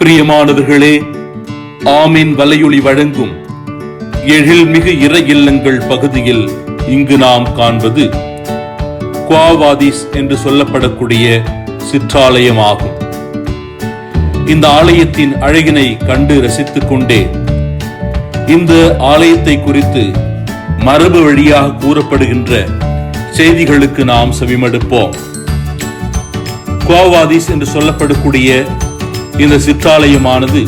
பிரியமானவர்களே ஆமீன் வலையொளி வழங்கும் எழில்மிகு இறை இல்லங்கள் பகுதியில் இங்கு நாம் காண்பது குவாவாதிஸ் என்று சொல்லப்படக்கூடிய சிற்றாலயமாகும். இந்த ஆலயத்தின் அழகினை கண்டு ரசித்துக் கொண்டே இந்த ஆலயத்தை குறித்து மரபு வழியாக கூறப்படுகின்ற செய்திகளுக்கு நாம் செவிமடுப்போம். குவாவாதிஸ் என்று சொல்லப்படக்கூடிய இந்த சிற்றாலயமானது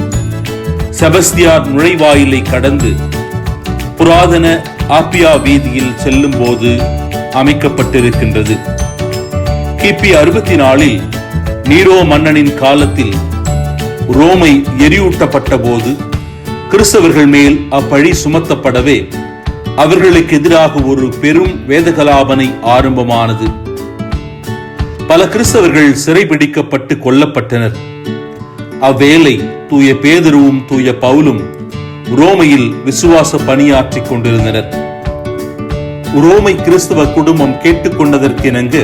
செபஸ்தியார் நுழைவாயிலை கடந்து புராதன ஆப்பியா வீதியில் செல்லும் போது அமைக்கப்பட்டிருக்கின்றது. கிபி அறுபத்தி நாலில் நீரோ மன்னனின் காலத்தில் ரோமை எரியூட்டப்பட்ட போது கிறிஸ்தவர்கள் மேல் அப்பழி சுமத்தப்படவே அவர்களுக்கு எதிராக ஒரு பெரும் வேதகலாபனை ஆரம்பமானது. பல கிறிஸ்தவர்கள் சிறைபிடிக்கப்பட்டு கொல்லப்பட்டனர். அவ்வேளை தூய பேதருவும் தூய பவுலும் ரோமையில் விசுவாச பணியாற்றிக் கொண்டிருந்தனர். ரோமை கிறிஸ்தவ குடும்பம் கேட்டுக்கொண்டதற்கிணங்க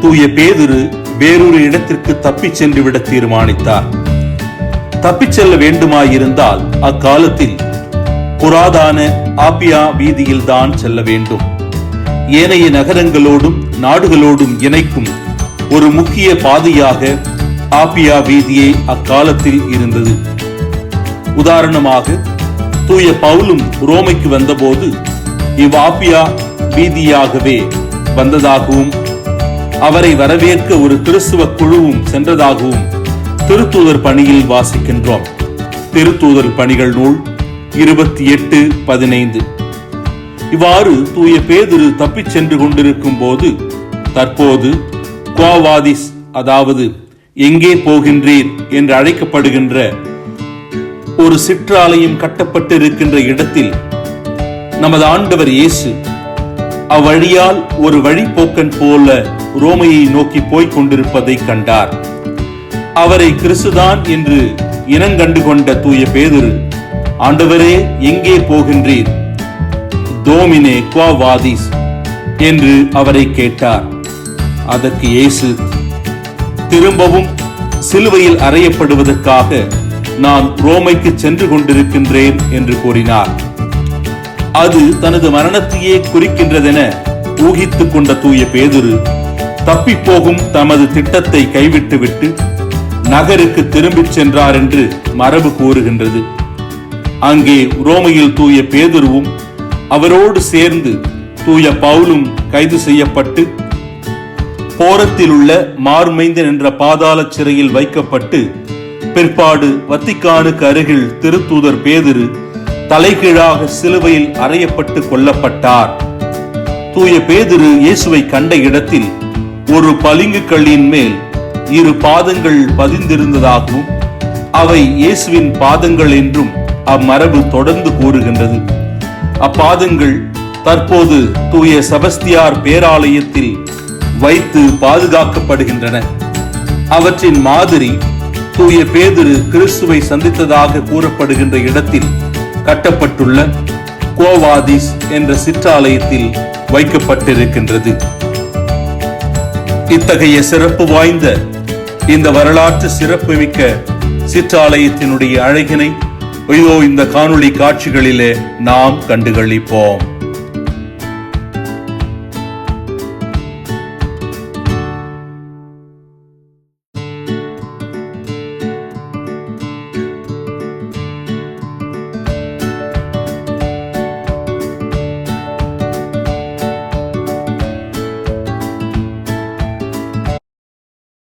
தூய பேதுரு வேறொரு இடத்திற்கு தப்பிச் சென்றுவிட தீர்மானித்தார். தப்பிச் செல்ல வேண்டுமாயிருந்தால் அக்காலத்தில் புராதான ஆப்பியா வீதியில் தான் செல்ல வேண்டும். ஏனைய நகரங்களோடும் நாடுகளோடும் இணைக்கும் ஒரு முக்கிய பாதையாக ஆப்பியா வீதியே அக்காலத்தில் இருந்தது. உதாரணமாக தூய பவுலும் ரோமைக்கு வந்தபோது இவ் ஆப்பியா வீதியாகவே வந்ததாகவும் அவரை வரவேற்க ஒரு கிறிஸ்துவ குழுவும் சென்றதாகவும் திருத்தூதர் பணியில் வாசிக்கின்றோம். திருத்தூதர் பணிகள் நூல் இருபத்தி எட்டு பதினைந்து. இவ்வாறு தூய பேதுரு தப்பிச் சென்று கொண்டிருக்கும் போது தற்போது குவாவாதிஸ் அதாவது எங்கே போகின்றீர் என்று அழைக்கப்படுகின்ற ஒரு சிற்றாலயம் கட்டப்பட்டிருக்கின்ற இடத்தில் நமது ஆண்டவர் இயேசு அவ்வழியால் ஒரு வழிபோக்கன் போல ரோமையை நோக்கி போய்க் கொண்டிருப்பதை கண்டார். அவரை கிறிஸ்துதான் என்று இனங்கண்டு கொண்ட தூய பேதுரு ஆண்டவரே எங்கே போகின்றீர்? தோமினே குவாவாதிஸ் என்று அவரை கேட்டார். அதற்கு இயேசு திரும்பவும் சிலுவையில் அறையப்படுவதற்காக நான் ரோமைக்கு சென்று கொண்டிருக்கின்றேன் என்று கூறினார். அது தனது மரணத்தையே குறிக்கின்றதென ஊகித்துக் கொண்ட தூய பேதுரு தப்பிப்போகும் தமது திட்டத்தை கைவிட்டுவிட்டு நகருக்கு திரும்பிச் சென்றார் என்று மரபு கூறுகின்றது. அங்கே ரோமையில் தூய பேதுருவும் அவரோடு சேர்ந்து தூய பவுலும் கைது செய்யப்பட்டு போரத்தில் உள்ள மார்மைந்தன் என்ற பாதாள சிறையில் வைக்கப்பட்டு பிற்பாடு வத்திக்கானுக்கு அருகில் திருத்தூதர் பேதிரு தலைகீழாக சிலுவையில் அறையப்பட்டு கொல்லப்பட்டார். தூய பேதிரு இயேசுவை கண்ட இடத்தில் ஒரு பளிங்கு கல்லின் மேல் இரு பாதங்கள் பதிந்திருந்ததாகவும் அவை இயேசுவின் பாதங்கள் என்றும் அம்மரபு தொடர்ந்து கூறுகின்றது. அப்பாதங்கள் தற்போது தூய செபஸ்தியார் பேராலயத்தில் வைத்து பாதுகாக்கப்படுகின்றன. அவற்றின் மாதிரி தூய பேதுரு கிறிஸ்துவை சந்தித்ததாக கூறப்படுகின்ற இடத்தில் கட்டப்பட்டுள்ள கோவாதிஸ் என்ற சிற்றாலயத்தில் வைக்கப்பட்டிருக்கின்றது. இத்தகைய சிறப்பு வாய்ந்த இந்த வரலாற்று சிறப்புமிக்க சிற்றாலயத்தினுடைய அழகினை இதோ இந்த காணொளி காட்சிகளிலே நாம் கண்டுகளிப்போம்.